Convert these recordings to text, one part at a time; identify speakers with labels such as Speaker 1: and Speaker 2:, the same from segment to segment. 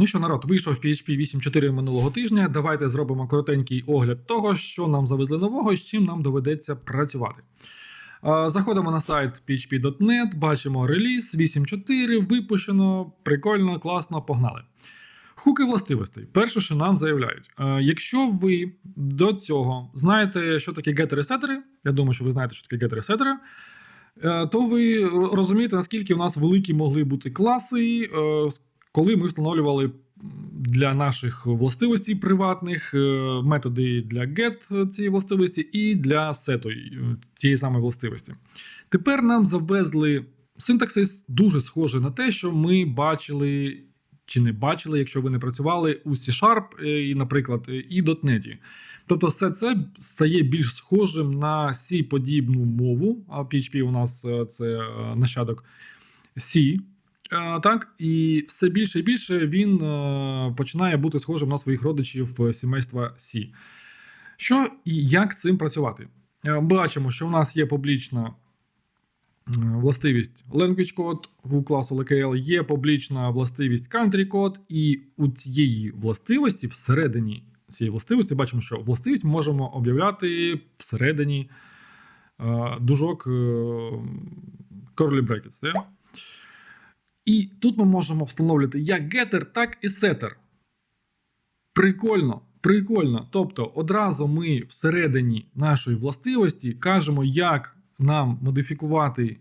Speaker 1: Ну що, народ, вийшов PHP 8.4 минулого тижня. Давайте зробимо коротенький огляд того, що нам завезли нового з чим нам доведеться працювати. Заходимо на сайт php.net, бачимо реліз 8.4, випущено, прикольно, класно, погнали. Хуки властивостей. Перше, що нам заявляють. Якщо ви до цього знаєте, що таке гетери-сетери, я думаю, що ви знаєте, що таке гетери-сетери, е, то ви розумієте, наскільки у нас великі могли бути класи, е, коли ми встановлювали для наших властивостей приватних е, методи для get цієї властивості і для сету е, цієї самої властивості. Тепер нам завезли синтаксис дуже схожий на те, що ми бачили чи не бачили, якщо ви не працювали у C-Sharp, е, і, наприклад, е, і .NET. Тобто, все це стає більш схожим на C-подібну мову. А PHP у нас е, це е, нащадок C. Так, і все більше і більше він е, починає бути схожим на своїх родичів е, сімейства C. Що і як цим працювати? Е, Бачимо, що у нас є публічна властивість language code у класу LKL, є публічна властивість country code, і у цієї властивості всередині цієї властивості бачимо, що властивість можемо об'являти всередині дужок curly brackets. І тут ми можемо встановлювати як getter, так і setter. Прикольно, прикольно. Тобто, одразу ми всередині нашої властивості кажемо, як нам модифікувати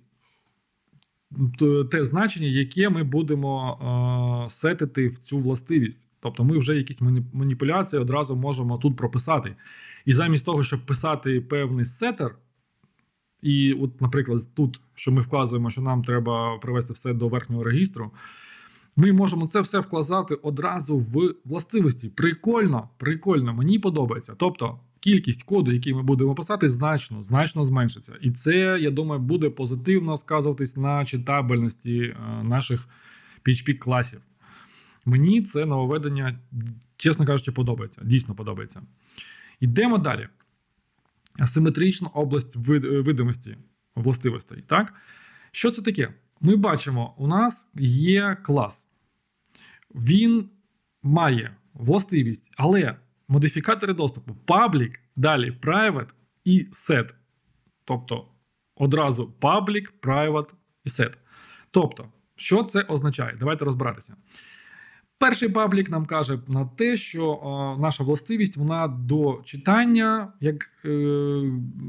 Speaker 1: те значення, яке ми будемо е, сетити в цю властивість. Тобто, ми вже якісь маніпуляції одразу можемо тут прописати. І замість того, щоб писати певний сетер, і, от, наприклад, тут, що ми вказуємо, що нам треба привести все до верхнього регістру, ми можемо це все вкладати одразу в властивості. Прикольно, прикольно, мені подобається. Тобто, кількість коду, який ми будемо писати, значно, значно зменшиться. І це, я думаю, буде позитивно сказуватись на читабельності е, наших PHP класів. Мені це нововведення, чесно кажучи, подобається. Дійсно подобається. Йдемо далі асиметрична область е, видимості властивостей. Так? Що це таке? Ми бачимо, у нас є клас. Він має властивість, але модифікатори доступу public, далі private і set. Тобто одразу public, private і set. Тобто, що це означає? Давайте розбиратися. Перший паблік нам каже на те, що е, наша властивість вона до читання, як е,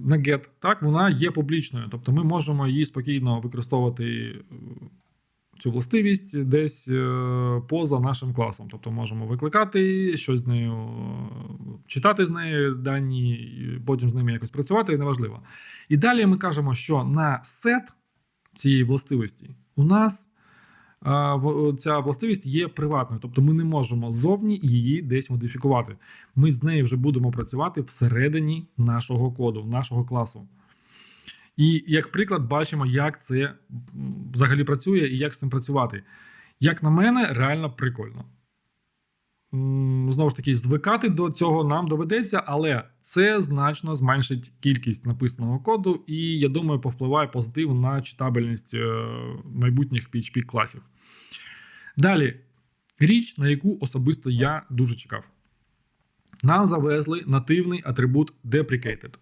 Speaker 1: на get, так вона є публічною. Тобто ми можемо її спокійно використовувати е, цю властивість десь е, поза нашим класом. Тобто можемо викликати щось з нею, читати з нею дані, потім з ними якось працювати, і неважливо. І далі ми кажемо, що на сет цієї властивості у нас ця властивість є приватною, тобто ми не можемо ззовні її десь модифікувати. Ми з нею вже будемо працювати всередині нашого коду, нашого класу. І як приклад, бачимо, як це взагалі працює і як з цим працювати. Як на мене, реально прикольно. Знову ж таки, звикати до цього нам доведеться, але це значно зменшить кількість написаного коду, і я думаю, повпливає позитивно на читабельність е, майбутніх PHP класів. Далі, річ, на яку особисто я дуже чекав. Нам завезли нативний атрибут deprecated.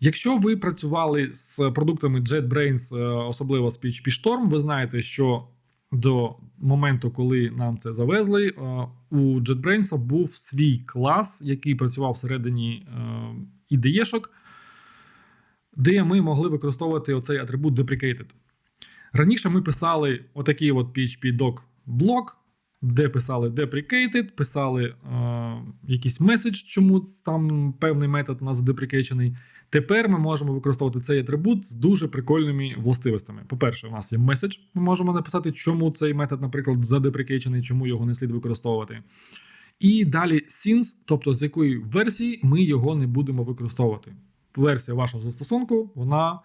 Speaker 1: Якщо ви працювали з продуктами JetBrains, е, особливо з PHP Storm, ви знаєте, що до моменту, коли нам це завезли, е, у JetBrains був свій клас, який працював всередині ідеєшок, IDE-шок, де ми могли використовувати оцей атрибут deprecated. Раніше ми писали отакий от PHP doc блок, де писали deprecated, писали е, якийсь меседж, чому там певний метод у нас деприкейчений. Тепер ми можемо використовувати цей атрибут з дуже прикольними властивостями. По-перше, у нас є меседж, ми можемо написати, чому цей метод, наприклад, задеприкейчений, чому його не слід використовувати. І далі since, тобто з якої версії ми його не будемо використовувати. Версія вашого застосунку, вона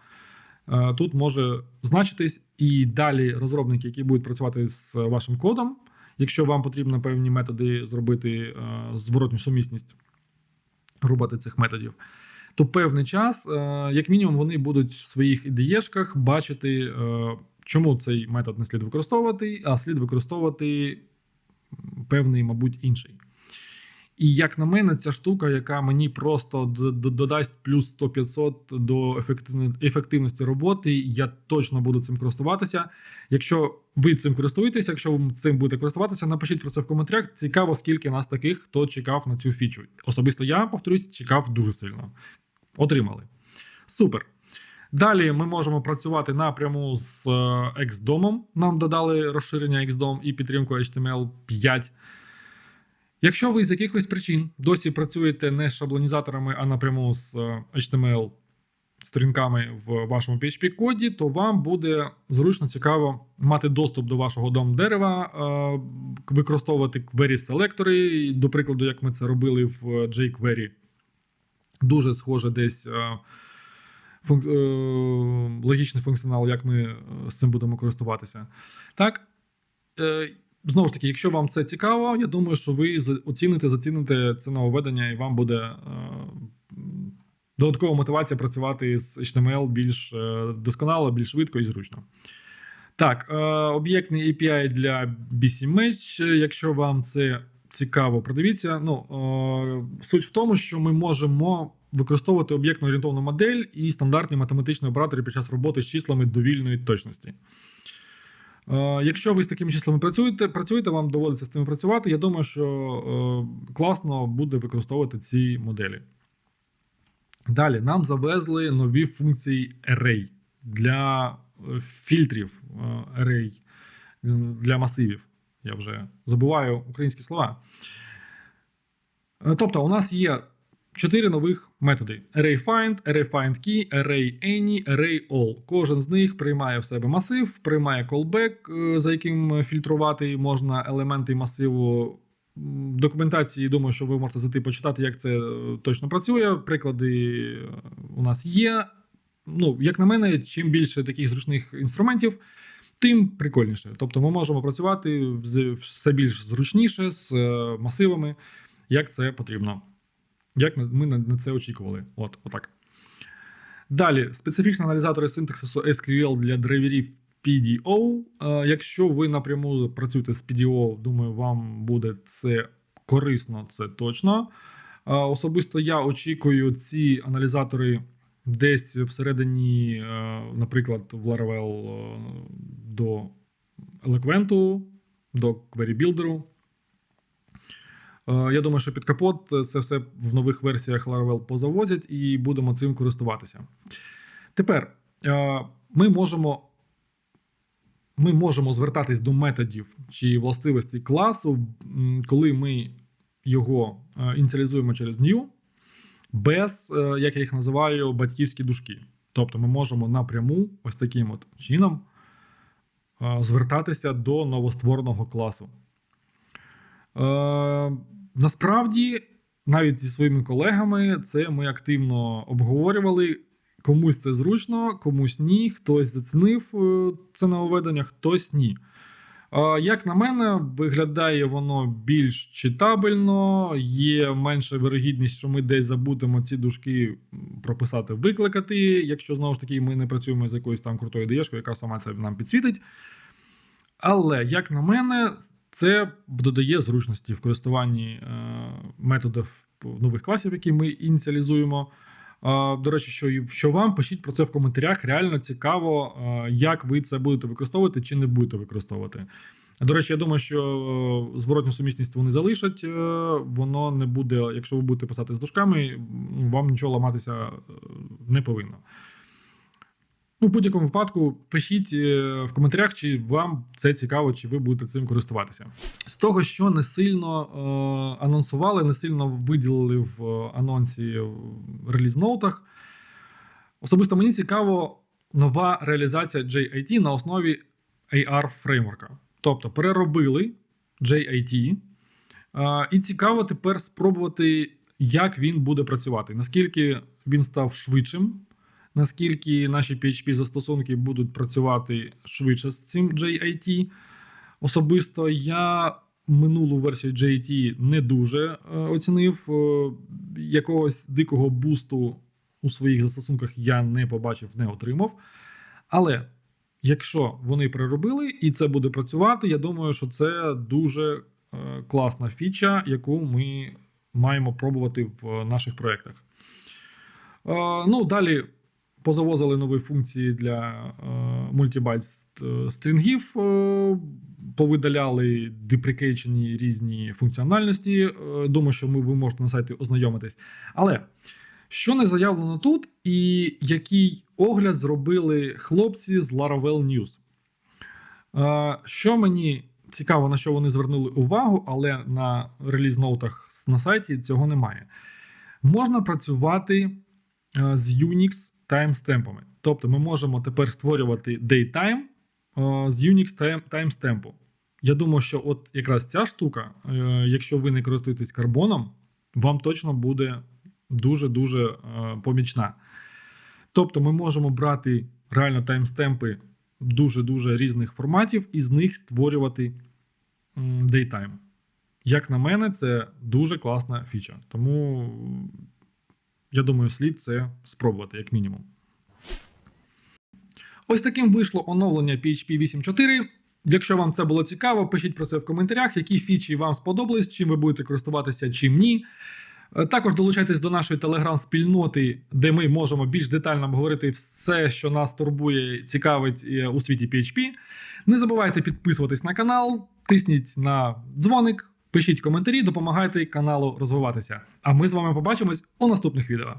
Speaker 1: е, тут може значитись, і далі розробники, які будуть працювати з вашим кодом, якщо вам потрібно певні методи зробити е, зворотню сумісність роботи цих методів, то певний час, е, як мінімум, вони будуть в своїх ідеєшках бачити, е, чому цей метод не слід використовувати, а слід використовувати певний, мабуть, інший. І як на мене, ця штука, яка мені просто додасть плюс 100-500 до ефективності роботи, я точно буду цим користуватися. Якщо ви цим користуєтеся, якщо ви цим будете користуватися, напишіть про це в коментарях. Цікаво, скільки нас таких, хто чекав на цю фічу. Особисто я, повторюсь, чекав дуже сильно. Отримали. Супер. Далі ми можемо працювати напряму з е, XDOM. Нам додали розширення XDOM і підтримку HTML5. Якщо ви з якихось причин досі працюєте не з шаблонізаторами, а напряму з е, HTML сторінками в вашому PHP-коді, то вам буде зручно цікаво мати доступ до вашого дом дерева, е, використовувати query селектори. До прикладу, як ми це робили в jQuery. Дуже схоже десь е, логічний функціонал, як ми з цим будемо користуватися. Так. Знову ж таки, якщо вам це цікаво, я думаю, що ви оціните, заціните це нововведення, і вам буде е, додаткова мотивація працювати з HTML більш е, досконало, більш швидко і зручно. Так, е, об'єктний API для BC Match. Якщо вам це цікаво, продивіться. Ну, е, суть в тому, що ми можемо використовувати об'єктно орієнтовну модель і стандартні математичні оператори під час роботи з числами довільної точності. Е, Якщо ви з такими числами працюєте, працюєте, вам доводиться з тими працювати. Я думаю, що е, класно буде використовувати ці моделі. Далі нам завезли нові функції Array для е, фільтрів Array для масивів. Я вже забуваю українські слова. Тобто, у нас є чотири нових методи: ArrayFind, ArrayFindKey, ArrayAny, ArrayAll. Кожен з них приймає в себе масив, приймає е, за яким фільтрувати можна елементи масиву. Документації думаю, що ви можете зайти почитати, як це е, точно працює. Приклади е, у нас є. Ну, як на мене, чим більше таких зручних інструментів, тим прикольніше. Тобто, ми можемо працювати все більш зручніше з е, масивами, як це потрібно. Як ми на це очікували. От, отак. Далі, специфічні аналізатори синтаксису SQL для драйверів PDO. Якщо ви напряму працюєте з PDO, думаю, вам буде це корисно, це точно. Особисто я очікую ці аналізатори десь всередині, наприклад, в Laravel до Eloquent, до Query Builder. Е, Я думаю, що під капот це все в нових версіях Laravel позавозять і будемо цим користуватися. Тепер е, ми можемо, ми можемо звертатись до методів чи властивостей класу, коли ми його е, ініціалізуємо через new, без, е, як я їх називаю, батьківські дужки. Тобто ми можемо напряму, ось таким от чином, е, звертатися до новоствореного класу. Насправді, навіть зі своїми колегами, це ми активно обговорювали. Комусь це зручно, комусь ні. Хтось зацінив е, це нововведення, хтось ні. Як на мене, виглядає воно більш читабельно, є менша вирогідність, що ми десь забудемо ці дужки прописати, викликати, якщо знову ж таки ми не працюємо з якоюсь там крутою ДЕшкою, яка сама це нам підсвітить. Але, як на мене, це додає зручності в користуванні е, методів нових класів, які ми ініціалізуємо. Е, До речі, що, що вам пишіть про це в коментарях. Реально цікаво, е, як ви це будете використовувати чи не будете використовувати. До речі, я думаю, що зворотню сумісність вони залишать. Воно не буде, якщо ви будете писати з дужками, вам нічого ламатися не повинно. Ну, в будь-якому випадку пишіть е, в коментарях, чи вам це цікаво, чи ви будете цим користуватися. З того, що не сильно е, анонсували, не сильно виділили в е, анонсі в реліз-ноутах. Особисто мені цікаво нова реалізація JIT на основі AR фреймворка. Тобто переробили JIT, е, і цікаво тепер спробувати, як він буде працювати, наскільки він став швидшим наскільки наші PHP застосунки будуть працювати швидше з цим JIT. Особисто я минулу версію JIT не дуже е, оцінив. Е, якогось дикого бусту у своїх застосунках я не побачив, не отримав. Але якщо вони переробили і це буде працювати, я думаю, що це дуже класна фіча, яку ми маємо пробувати в наших проєктах. Е, ну, далі позавозили нові функції для е, мультибайт стрінгів, е, повидаляли деприкейчені різні функціональності. Е, думаю, що ми, ви можете на сайті ознайомитись. Але що не заявлено тут, і який огляд зробили хлопці з Laravel News? Е, Що мені цікаво, на що вони звернули увагу, але на реліз-ноутах на сайті цього немає. Можна працювати е, з Unix таймстемпами. Тобто ми можемо тепер створювати datetime е, з Unix таймстемпу. Я думаю, що от якраз ця штука, е, якщо ви не користуєтесь карбоном, вам точно буде дуже-дуже е, помічна. Тобто ми можемо брати реально таймстемпи дуже-дуже різних форматів і з них створювати м, datetime. Як на мене, це дуже класна фіча. Тому я думаю, слід це спробувати, як мінімум. Ось таким вийшло оновлення PHP 8.4. Якщо вам це було цікаво, пишіть про це в коментарях, які фічі вам сподобались, чим ви будете користуватися, чим ні. Е, Також долучайтесь до нашої телеграм-спільноти, де ми можемо більш детально обговорити все, що нас турбує, цікавить е, у світі PHP. Не забувайте підписуватись на канал, тисніть на дзвоник, пишіть коментарі, допомагайте каналу розвиватися. А ми з вами побачимось у наступних відео.